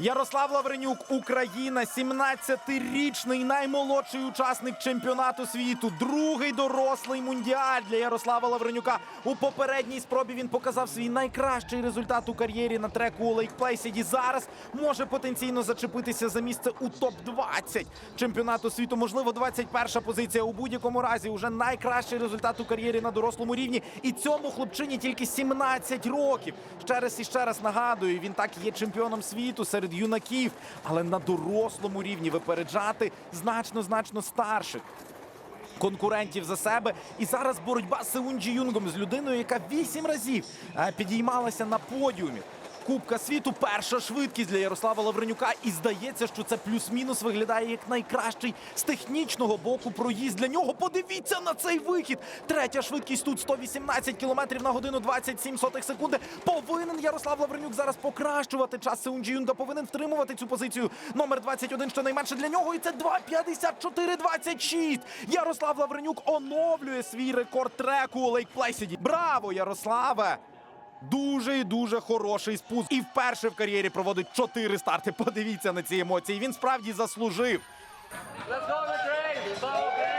Ярослав Лавренюк, Україна, 17-річний наймолодший учасник чемпіонату світу. Другий дорослий мундіаль для Ярослава Лавренюка. У попередній спробі він показав свій найкращий результат у кар'єрі на треку у Лейк Плейсіді. Зараз може потенційно зачепитися за місце у топ-20 чемпіонату світу. Можливо, 21 позиція. У будь-якому разі уже найкращий результат у кар'єрі на дорослому рівні. І цьому хлопчині тільки 17 років. Ще раз і ще раз нагадую, він так є чемпіоном світу серед юнаків, але на дорослому рівні випереджати значно значно старших. Конкурентів за себе, і зараз боротьба з Сеунджі Юнгом з людиною, яка вісім разів е, підіймалася на подіумі. Кубка світу, перша швидкість для Ярослава Лавренюка. І здається, що це плюс-мінус виглядає як найкращий з технічного боку проїзд для нього. Подивіться на цей вихід. Третя швидкість тут 118 км на годину 27 сотих секунди. Повинен Ярослав Лавренюк зараз покращувати час Сеунджі Юнга. Повинен втримувати цю позицію. Номер 21, що найменше для нього. І це 2.54.26. Ярослав Лавренюк оновлює свій рекорд треку у Лейк Плейсіді. Браво, Ярославе! Дуже і дуже хороший спуск. І вперше в кар'єрі проводить чотири старти. Подивіться на ці емоції. Він справді заслужив. Let's go! Let's go!